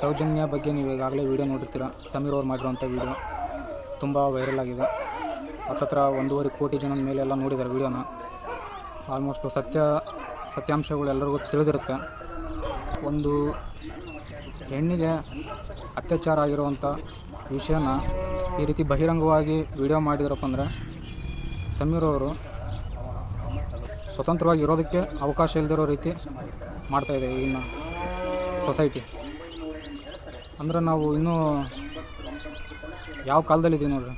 ಸೌಜನ್ಯ ಬಗ್ಗೆ ನೀವು ಈಗಾಗಲೇ ವೀಡಿಯೋ ನೋಡಿರ್ತೀರ. ಸಮೀರ್ ಅವ್ರು ಮಾಡಿರೋಂಥ ವೀಡಿಯೋ ತುಂಬ ವೈರಲ್ ಆಗಿದೆ. ಹತ್ತತ್ರ ಒಂದೂವರೆ ಕೋಟಿ ಜನದ ಮೇಲೆ ಎಲ್ಲ ನೋಡಿದ್ದಾರೆ ವೀಡಿಯೋನ. ಆಲ್ಮೋಸ್ಟು ಸತ್ಯ, ಸತ್ಯಾಂಶಗಳು ಎಲ್ಲರಿಗೂ ತಿಳಿದಿರುತ್ತೆ. ಒಂದು ಹೆಣ್ಣಿಗೆ ಅತ್ಯಾಚಾರ ಆಗಿರುವಂಥ ವಿಷಯನ ಈ ರೀತಿ ಬಹಿರಂಗವಾಗಿ ವಿಡಿಯೋ ಮಾಡಿದ್ರಪ್ಪ ಅಂದರೆ ಅವರು ಸ್ವತಂತ್ರವಾಗಿ ಇರೋದಕ್ಕೆ ಅವಕಾಶ ಇಲ್ಲದಿರೋ ರೀತಿ ಮಾಡ್ತಾಯಿದೆ ಇನ್ನು ಸೊಸೈಟಿ ಅಂದ್ರೆ ನಾವು ಇನ್ನೂ ಯಾವ ಕಾಲದಲ್ಲಿದ್ದೀವಿ ನೋಡ್ರಿ?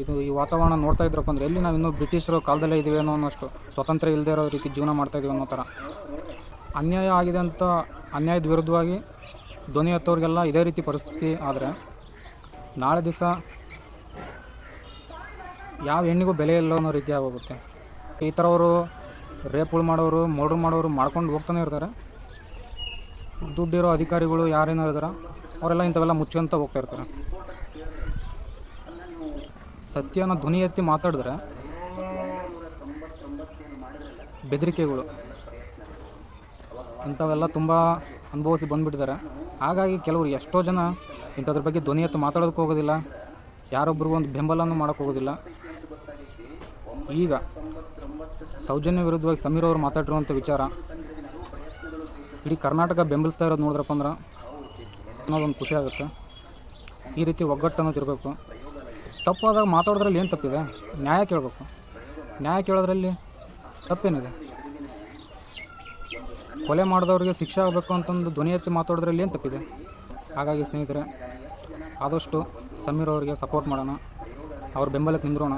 ಇದು ಈ ವಾತಾವರಣ ನೋಡ್ತಾ ಇದ್ರಪ್ಪ ಅಂದ್ರೆ ಎಲ್ಲಿ ನಾವು ಇನ್ನೂ ಬ್ರಿಟಿಷರು ಕಾಲದಲ್ಲೇ ಇದ್ದೀವಿ ಅನ್ನೋ ಅನ್ನೋಷ್ಟು ಸ್ವತಂತ್ರ ಇಲ್ಲದೆ ಇರೋ ರೀತಿ ಜೀವನ ಮಾಡ್ತಾ ಇದೀವಿ ಅನ್ನೋ ಥರ. ಅನ್ಯಾಯ ಆಗಿದೆ ಅಂತ ಅನ್ಯಾಯದ ವಿರುದ್ಧವಾಗಿ ಧ್ವನಿ ಎತ್ತೋರಿಗೆಲ್ಲ ಇದೇ ರೀತಿ ಪರಿಸ್ಥಿತಿ ಆದರೆ ನಾಳೆ ದಿವಸ ಯಾವ ಹೆಣ್ಣಿಗೂ ಬೆಲೆ ಇಲ್ಲ ಅನ್ನೋ ರೀತಿ ಆಗೋಗುತ್ತೆ. ಈ ಥರವರು ರೇಪ್ಗಳು ಮಾಡೋರು ಮರ್ಡ್ರ್ ಮಾಡೋರು ಮಾಡ್ಕೊಂಡು ಹೋಗ್ತಾನೆ ಇರ್ತಾರೆ. ದುಡ್ಡಿರೋ ಅಧಿಕಾರಿಗಳು ಯಾರೇನೋ ಇದಾರೆ? ಅವರೆಲ್ಲ ಇಂಥವೆಲ್ಲ ಮುಚ್ಕೊಂತ ಹೋಗ್ತಾ ಇರ್ತಾರೆ. ಸತ್ಯನ ಧ್ವನಿ ಎತ್ತಿ ಮಾತಾಡಿದ್ರೆ ಬೆದರಿಕೆಗಳು. ಇಂಥವೆಲ್ಲ ತುಂಬ ಅನುಭವಿಸಿ ಬಂದುಬಿಟ್ಟಿದ್ದಾರೆ. ಹಾಗಾಗಿ ಕೆಲವರು ಎಷ್ಟೋ ಜನ ಇಂಥದ್ರ ಬಗ್ಗೆ ಧ್ವನಿ ಎತ್ತು ಮಾತಾಡೋದಕ್ಕೆ ಹೋಗೋದಿಲ್ಲ. ಯಾರೊಬ್ರಿಗೂ ಒಂದು ಬೆಂಬಲನೂ ಮಾಡೋಕೆ ಹೋಗೋದಿಲ್ಲ. ಈಗ ಸೌಜನ್ಯ ವಿರುದ್ಧವಾಗಿ ಸಮೀರ್ ಅವರು ಮಾತಾಡಿರುವಂಥ ವಿಚಾರ ಇಡೀ ಕರ್ನಾಟಕ ಬೆಂಬಲಿಸ್ತಾ ಇರೋದು ನೋಡಿದ್ರಪ್ಪ ಅಂದ್ರೆ ಅನ್ನೋದೊಂದು ಖುಷಿ ಆಗುತ್ತೆ. ಈ ರೀತಿ ಒಗ್ಗಟ್ಟು ಅನ್ನೋದು ಇರಬೇಕು. ತಪ್ಪಾದಾಗ ಮಾತಾಡೋದ್ರಲ್ಲಿ ಏನು ತಪ್ಪಿದೆ? ನ್ಯಾಯ ಕೇಳಬೇಕು. ನ್ಯಾಯ ಕೇಳೋದ್ರಲ್ಲಿ ತಪ್ಪೇನಿದೆ. ಕೊಲೆ ಮಾಡಿದವ್ರಿಗೆ ಶಿಕ್ಷೆ ಆಗಬೇಕು ಅಂತಂದು ಧ್ವನಿ ಎತ್ತಿ ಮಾತಾಡೋದ್ರಲ್ಲಿ ಏನು ತಪ್ಪಿದೆ? ಹಾಗಾಗಿ ಸ್ನೇಹಿತರೆ, ಆದಷ್ಟು ಸಮೀರ್ ಅವರಿಗೆ ಸಪೋರ್ಟ್ ಮಾಡೋಣ. ಅವ್ರ ಬೆಂಬಲಕ್ಕೆ ನಿಂದ್ರೋಣ.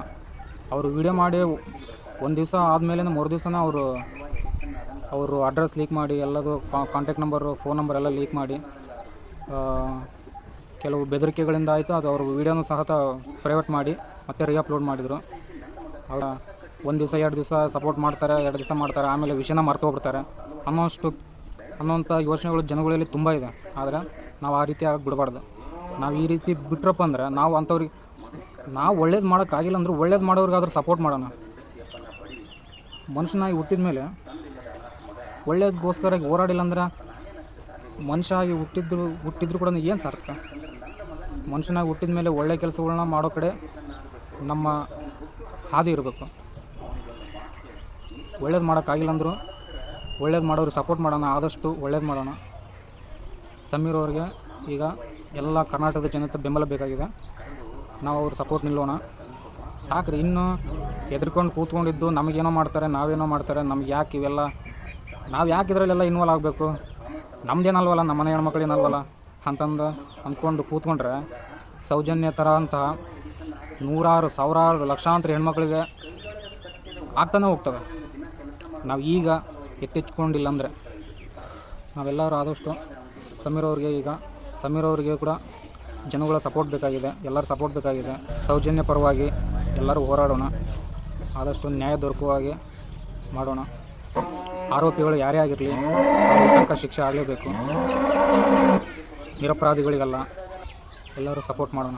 ಅವರು ವಿಡಿಯೋ ಮಾಡಿ ಒಂದು ದಿವಸ ಆದಮೇಲೆ ಮೂರು ದಿವಸನ ಅವರು ಅವರು ಅಡ್ರೆಸ್ ಲೀಕ್ ಮಾಡಿ, ಎಲ್ಲದು ಕಾಂಟ್ಯಾಕ್ಟ್ ನಂಬರು ಫೋನ್ ನಂಬರ್ ಎಲ್ಲ ಲೀಕ್ ಮಾಡಿ ಕೆಲವು ಬೆದರಿಕೆಗಳಿಂದ ಆಯಿತು, ಅದು ಅವರು ವೀಡಿಯೋನು ಸಹ ಪ್ರೈವೇಟ್ ಮಾಡಿ, ಮತ್ತೆ ರೀಅಪ್ಲೋಡ್ ಮಾಡಿದರು. ಅವರ ಒಂದು ದಿವಸ, ಎರಡು ದಿವಸ ಸಪೋರ್ಟ್ ಮಾಡ್ತಾರೆ, ಎರಡು ದಿವಸ ಮಾಡ್ತಾರೆ, ಆಮೇಲೆ ವಿಷಯನ ಮರ್ತು ಹೋಗ್ಬಿಡ್ತಾರೆ ಅನ್ನೋಷ್ಟು, ಅನ್ನೋಂಥ ಯೋಚನೆಗಳು ಜನಗಳಲ್ಲಿ ತುಂಬ ಇದೆ. ಆದರೆ ನಾವು ಆ ರೀತಿ ಆಗಕ್ಕೆ ಬಿಡಬಾರ್ದು. ನಾವು ಈ ರೀತಿ ಬಿಟ್ರಪ್ಪ ಅಂದ್ರೆ ನಾವು ಅಂಥವ್ರಿಗೆ, ನಾವು ಒಳ್ಳೇದು ಮಾಡೋಕ್ಕಾಗಿಲ್ಲ ಅಂದರೂ ಒಳ್ಳೇದು ಮಾಡೋರಿಗಾದ್ರೂ ಸಪೋರ್ಟ್ ಮಾಡೋಣ. ಮನುಷ್ಯನಾಗಿ ಹುಟ್ಟಿದ ಮೇಲೆ ಒಳ್ಳೇದಕ್ಕೋಸ್ಕರ ಹೋರಾಡಿಲ್ಲ ಅಂದ್ರೆ ಮನುಷ್ಯ ಆಗಿ ಹುಟ್ಟಿದ್ರು ಹುಟ್ಟಿದ್ರು ಕೂಡ ಏನು ಸಾರ್ಥಕ? ಮನುಷ್ಯನಾಗಿ ಹುಟ್ಟಿದ ಮೇಲೆ ಒಳ್ಳೆ ಕೆಲಸಗಳನ್ನ ಮಾಡೋ ಕಡೆ ನಮ್ಮ ಹಾದಿ ಇರಬೇಕು. ಒಳ್ಳೇದು ಮಾಡೋಕ್ಕಾಗಿಲ್ಲ ಅಂದರು ಒಳ್ಳೇದು ಮಾಡೋರು ಸಪೋರ್ಟ್ ಮಾಡೋಣ, ಆದಷ್ಟು ಒಳ್ಳೇದು ಮಾಡೋಣ. ಸಮೀರ್ ಅವ್ರಿಗೆ ಈಗ ಎಲ್ಲ ಕರ್ನಾಟಕದ ಜನತೆ ಬೆಂಬಲ ಬೇಕಾಗಿದೆ. ನಾವು ಅವ್ರ ಸಪೋರ್ಟ್ ನಿಲ್ಲೋಣ. ಸಾಕ್ರಿ, ಇನ್ನು ಎದ್ರುಕೊಂಡು ಕೂತ್ಕೊಂಡಿದ್ದು ನಮಗೇನೋ ಮಾಡ್ತಾರೆ, ನಾವೇನೋ ಮಾಡ್ತಾರೆ, ನಮ್ಗೆ ಯಾಕೆ ಇವೆಲ್ಲ ನಾವು ಯಾಕೆ ಇದರಲ್ಲೆಲ್ಲ ಇನ್ವಾಲ್ವ್ ಆಗಬೇಕು? ನಮ್ಮದೇನಲ್ವಲ್ಲ ನಮ್ಮ ಮನೆ ಹೆಣ್ಮಕ್ಳೇನಲ್ವಲ್ಲ ಅಂತಂದು ಅಂದ್ಕೊಂಡು ಕೂತ್ಕೊಂಡ್ರೆ ಸೌಜನ್ಯ ಥರ ಅಂತಹ ನೂರಾರು, ಸಾವಿರಾರು ಲಕ್ಷಾಂತರ ಹೆಣ್ಮಕ್ಳಿಗೆ ಆಗ್ತಾನೆ ಹೋಗ್ತವೆ. ನಾವು ಈಗ ಎತ್ತೆಚ್ಕೊಂಡಿಲ್ಲ ಅಂದರೆ. ನಾವೆಲ್ಲರೂ ಆದಷ್ಟು ಸಮೀರ್ ಅವ್ರಿಗೆ ಈಗ, ಸಮೀರ್ ಅವರಿಗೆ ಕೂಡ ಜನಗಳ ಸಪೋರ್ಟ್ ಬೇಕಾಗಿದೆ, ಎಲ್ಲರ ಸಪೋರ್ಟ್ ಬೇಕಾಗಿದೆ. ಸೌಜನ್ಯ ಪರವಾಗಿ ಎಲ್ಲರೂ ಹೋರಾಡೋಣ. ಆದಷ್ಟು ನ್ಯಾಯ ದೊರಕುವಾಗಿ ಮಾಡೋಣ. ಆರೋಪಿಗಳು ಯಾರೇ ಆಗಿರಲಿ ತಕ್ಕ ಶಿಕ್ಷೆ ಆಗಲೇಬೇಕು. ನಿರಪರಾಧಿಗಳಿಗೆಲ್ಲ. ಎಲ್ಲರೂ ಸಪೋರ್ಟ್ ಮಾಡೋಣ.